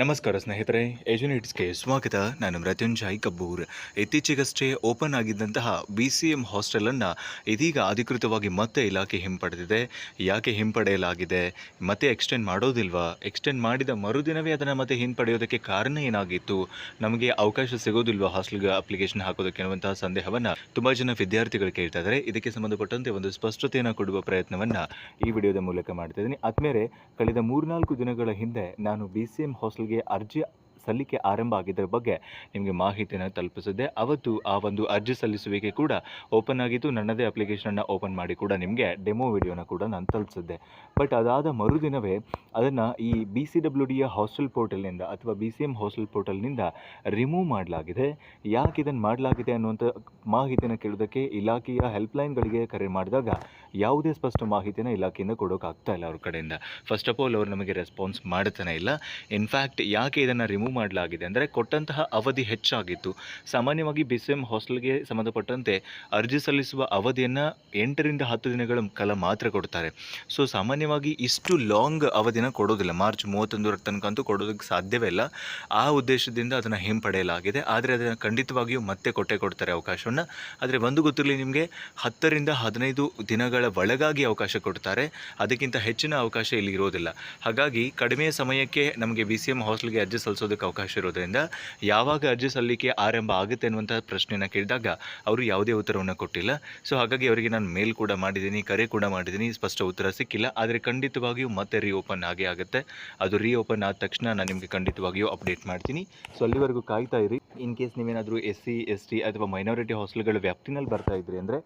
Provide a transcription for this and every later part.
ನಮಸ್ಕಾರ ಸ್ನೇಹಿತರೆ ಏಜುನೇಟ್ಸ್ಗೆ ಸ್ವಾಗತ. ನಾನು ಮೃತ್ಯುಂಜಯ್ ಕಬ್ಬೂರ್. ಇತ್ತೀಚೆಗಷ್ಟೇ ಓಪನ್ ಆಗಿದ್ದಂತಹ ಬಿ ಸಿ ಎಂ ಹಾಸ್ಟೆಲನ್ನು ಇದೀಗ ಅಧಿಕೃತವಾಗಿ ಮತ್ತೆ ಇಲಾಖೆ ಹಿಂಪಡೆದಿದೆ. ಯಾಕೆ ಹಿಂಪಡೆಯಲಾಗಿದೆ? ಮತ್ತೆ ಎಕ್ಸ್ಟೆಂಡ್ ಮಾಡೋದಿಲ್ವಾ? ಎಕ್ಸ್ಟೆಂಡ್ ಮಾಡಿದ ಮರುದಿನವೇ ಅದನ್ನು ಮತ್ತೆ ಹಿಂಪಡೆಯೋದಕ್ಕೆ ಕಾರಣ ಏನಾಗಿತ್ತು? ನಮಗೆ ಅವಕಾಶ ಸಿಗೋದಿಲ್ವಾ ಹಾಸ್ಟೆಲ್ಗೆ ಅಪ್ಲಿಕೇಶನ್ ಹಾಕೋದಕ್ಕೆ ಅನ್ನುವಂತಹ ಸಂದೇಹವನ್ನು ತುಂಬ ಜನ ವಿದ್ಯಾರ್ಥಿಗಳು ಕೇಳ್ತಾ ಇದ್ದಾರೆ. ಇದಕ್ಕೆ ಸಂಬಂಧಪಟ್ಟಂತೆ ಒಂದು ಸ್ಪಷ್ಟತೆಯನ್ನು ಕೊಡುವ ಪ್ರಯತ್ನವನ್ನು ಈ ವಿಡಿಯೋದ ಮೂಲಕ ಮಾಡ್ತಾ ಇದ್ದೀನಿ. ಆದ್ಮೇಲೆ ಕಳೆದ ಮೂರ್ನಾಲ್ಕು ದಿನಗಳ ಹಿಂದೆ ನಾನು ಬಿ ಸಿ ಎಂ ಹಾಸ್ಟೆಲ್ಗೆ ಅರ್ಜಿ ಸಲ್ಲಿಕೆ ಆರಂಭ ಆಗಿದ್ದರ ಬಗ್ಗೆ ನಿಮಗೆ ಮಾಹಿತಿಯನ್ನು ತಲುಪಿಸಿದ್ದೆ ಅವತ್ತು ಆ ಒಂದು ಅರ್ಜಿ ಸಲ್ಲಿಸುವಿಕೆ ಕೂಡ ಓಪನ್ ಆಗಿತ್ತು. ನನ್ನದೇ ಅಪ್ಲಿಕೇಶನನ್ನು ಓಪನ್ ಮಾಡಿ ಕೂಡ ನಿಮಗೆ ಡೆಮೋ ವಿಡಿಯೋನ ಕೂಡ ನಾನು ತಲುಪಿಸಿದ್ದೆ ಬಟ್ ಅದಾದ ಮರುದಿನವೇ ಅದನ್ನು ಈ ಬಿ ಸಿ ಡಬ್ಲ್ಯೂ ಡಿಯ ಹಾಸ್ಟೆಲ್ ಪೋರ್ಟಲ್ನಿಂದ ಅಥವಾ ಬಿ ಸಿ ಎಂ ಹಾಸ್ಟೆಲ್ ಪೋರ್ಟಲ್ನಿಂದ ರಿಮೂವ್ ಮಾಡಲಾಗಿದೆ. ಯಾಕೆ ಇದನ್ನು ಮಾಡಲಾಗಿದೆ ಅನ್ನುವಂಥ ಮಾಹಿತಿಯನ್ನು ಕೇಳೋದಕ್ಕೆ ಇಲಾಖೆಯ ಹೆಲ್ಪ್ಲೈನ್ಗಳಿಗೆ ಕರೆ ಮಾಡಿದಾಗ ಯಾವುದೇ ಸ್ಪಷ್ಟ ಮಾಹಿತಿಯನ್ನು ಇಲಾಖೆಯಿಂದ ಕೊಡೋಕ್ಕಾಗ್ತಾ ಇಲ್ಲ ಅವ್ರ ಕಡೆಯಿಂದ. ಫಸ್ಟ್ ಆಫ್ ಆಲ್ ಅವರು ನಮಗೆ ರೆಸ್ಪಾನ್ಸ್ ಮಾಡ್ತಾನೆ ಇಲ್ಲ. ಇನ್ಫ್ಯಾಕ್ಟ್ ಯಾಕೆ ಇದನ್ನು ರಿಮೂವ್ ಮಾಡಲಾಗಿದೆ. ಅಂದರೆ ಕೊಟ್ಟಂತಹ ಅವಧಿ ಹೆಚ್ಚಾಗಿತ್ತು. ಸಾಮಾನ್ಯವಾಗಿ ಬಿ ಸಿ ಎಂ ಹಾಸ್ಟೆಲ್ಗೆ ಸಂಬಂಧಪಟ್ಟಂತೆ ಅರ್ಜಿ ಸಲ್ಲಿಸುವ ಅವಧಿಯನ್ನು ಎಂಟರಿಂದ ಹತ್ತು ದಿನಗಳ ಕಾಲ ಮಾತ್ರ ಕೊಡ್ತಾರೆ. ಸೊ ಸಾಮಾನ್ಯವಾಗಿ ಇಷ್ಟು ಲಾಂಗ್ ಅವಧಿನ ಕೊಡೋದಿಲ್ಲ. ಮಾರ್ಚ್ ಮೂವತ್ತೊಂದರ ತನಕ ಅಂತೂ ಕೊಡೋದಕ್ಕೆ ಸಾಧ್ಯವೇ ಇಲ್ಲ. ಆ ಉದ್ದೇಶದಿಂದ ಅದನ್ನು ಹಿಂಪಡೆಯಲಾಗಿದೆ. ಆದರೆ ಅದನ್ನು ಖಂಡಿತವಾಗಿಯೂ ಮತ್ತೆ ಕೊಟ್ಟೆ ಕೊಡ್ತಾರೆ ಅವಕಾಶವನ್ನು. ಆದರೆ ಒಂದು ಗೊತ್ತಿರಲಿ ನಿಮಗೆ ಹತ್ತರಿಂದ ಹದಿನೈದು ದಿನಗಳ ಒಳಗಾಗಿ ಅವಕಾಶ ಕೊಡ್ತಾರೆ. ಅದಕ್ಕಿಂತ ಹೆಚ್ಚಿನ ಅವಕಾಶ ಇಲ್ಲಿ ಇರೋದಿಲ್ಲ. ಹಾಗಾಗಿ ಕಡಿಮೆ ಸಮಯಕ್ಕೆ ನಮಗೆ ಬಿ ಸಿ ಎಂ ಹಾಸ್ಟೆಲ್ಗೆ ಅರ್ಜಿ ಸಲ್ಲಿಸೋದಕ್ಕೆ ಅವಕಾಶ ಇರೋದರಿಂದ ಯಾವಾಗ ಅರ್ಜಿ ಸಲ್ಲಿಕೆ ಆರಂಭ ಆಗುತ್ತೆ ಅನ್ನುವಂಥ ಪ್ರಶ್ನೆಯನ್ನು ಕೇಳಿದಾಗ ಅವರು ಯಾವುದೇ ಉತ್ತರವನ್ನು ಕೊಟ್ಟಿಲ್ಲ. ಸೊ ಹಾಗಾಗಿ ಅವರಿಗೆ ನಾನು ಮೇಲ್ ಕೂಡ ಮಾಡಿದ್ದೀನಿ, ಕರೆ ಕೂಡ ಮಾಡಿದ್ದೀನಿ, ಸ್ಪಷ್ಟ ಉತ್ತರ ಸಿಕ್ಕಿಲ್ಲ. ಆದರೆ ಖಂಡಿತವಾಗಿಯೂ ಮತ್ತೆ ರೀಓಪನ್ ಆಗೇ ಆಗುತ್ತೆ. ಅದು ರೀಓಪನ್ ಆದ ತಕ್ಷಣ ನಾನು ನಿಮಗೆ ಖಂಡಿತವಾಗಿಯೂ ಅಪ್ಡೇಟ್ ಮಾಡ್ತೀನಿ. ಸೊ ಅಲ್ಲಿವರೆಗೂ ಕಾಯ್ತಾ ಇರಿ. ಇನ್ ಕೇಸ್ ನೀವೇನಾದರೂ ಎಸ್ ಸಿ, ಎಸ್ ಟಿ ಅಥವಾ ಮೈನಾರಿಟಿ ಹಾಸ್ಟೆಲ್ಗಳ ವ್ಯಾಪ್ತಿನಲ್ಲಿ ಬರ್ತಾ ಇದ್ರಿ ಅಂದರೆ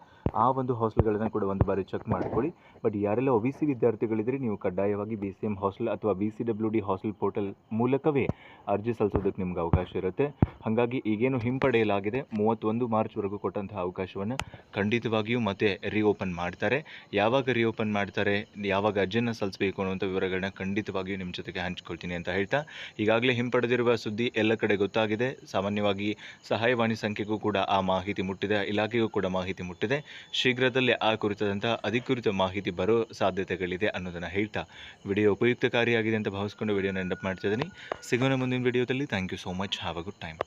ಆ ಒಂದು ಹಾಸ್ಟೆಲ್ಗಳನ್ನು ಕೂಡ ಒಂದು ಬಾರಿ ಚೆಕ್ ಮಾಡ್ಕೊಳ್ಳಿ. ಬಟ್ ಯಾರೆಲ್ಲ ಒ ಬಿ ಸಿ ವಿದ್ಯಾರ್ಥಿಗಳಿದ್ರೆ ನೀವು ಕಡ್ಡಾಯವಾಗಿ ಬಿ ಸಿ ಎಂ ಹಾಸ್ಟೆಲ್ ಅಥವಾ B C W D hostel portal ಮೂಲಕವೇ ಅರ್ಜಿ ಸಲ್ಲಿಸೋದಕ್ಕೆ ನಿಮ್ಗೆ ಅವಕಾಶ ಇರುತ್ತೆ. ಹಾಗಾಗಿ ಈಗೇನು ಹಿಂಪಡೆಯಲಾಗಿದೆ. ಮೂವತ್ತೊಂದು ಮಾರ್ಚ್ವರೆಗೂ ಕೊಟ್ಟಂತಹ ಅವಕಾಶವನ್ನು ಖಂಡಿತವಾಗಿಯೂ ಮತ್ತೆ ರೀಓಪನ್ ಮಾಡ್ತಾರೆ. ಯಾವಾಗ ರೀಓಪನ್ ಮಾಡ್ತಾರೆ, ಯಾವಾಗ ಅರ್ಜಿಯನ್ನು ಸಲ್ಲಿಸಬೇಕು ಅನ್ನುವಂಥ ವಿವರಗಳನ್ನ ಖಂಡಿತವಾಗಿಯೂ ನಿಮ್ಮ ಜೊತೆಗೆ ಹಂಚಿಕೊಳ್ತೀನಿ ಅಂತ ಹೇಳ್ತಾ, ಈಗಾಗಲೇ ಹಿಂಪಡೆದಿರುವ ಸುದ್ದಿ ಎಲ್ಲ ಕಡೆ ಗೊತ್ತಾಗಿದೆ. ಸಾಮಾನ್ಯವಾಗಿ ಸಹಾಯವಾಣಿ ಸಂಖ್ಯೆಗೂ ಕೂಡ ಆ ಮಾಹಿತಿ ಮುಟ್ಟಿದೆ, ಇಲಾಖೆಗೂ ಕೂಡ ಮಾಹಿತಿ ಮುಟ್ಟಿದೆ. ಶೀಘ್ರದಲ್ಲೇ ಆ ಕುರಿತಾದಂತಹ ಅಧಿಕೃತ ಮಾಹಿತಿ ಬರೋ ಸಾಧ್ಯತೆಗಳಿದೆ ಅನ್ನೋದನ್ನು ಹೇಳ್ತಾ ವಿಡಿಯೋ ಉಪಯುಕ್ತಕಾರಿಯಾಗಿದೆ ಅಂತ ಭಾವಿಸ್ಕೊಂಡು ವಿಡಿಯೋನ ಎಂಡಪ್ ಮಾಡ್ತಿದ್ದೀನಿ ಸಿಗೋಣ ಮುಂದಿನ ವಿಡಿಯೋದಲ್ಲಿ. Thank you so much have a good time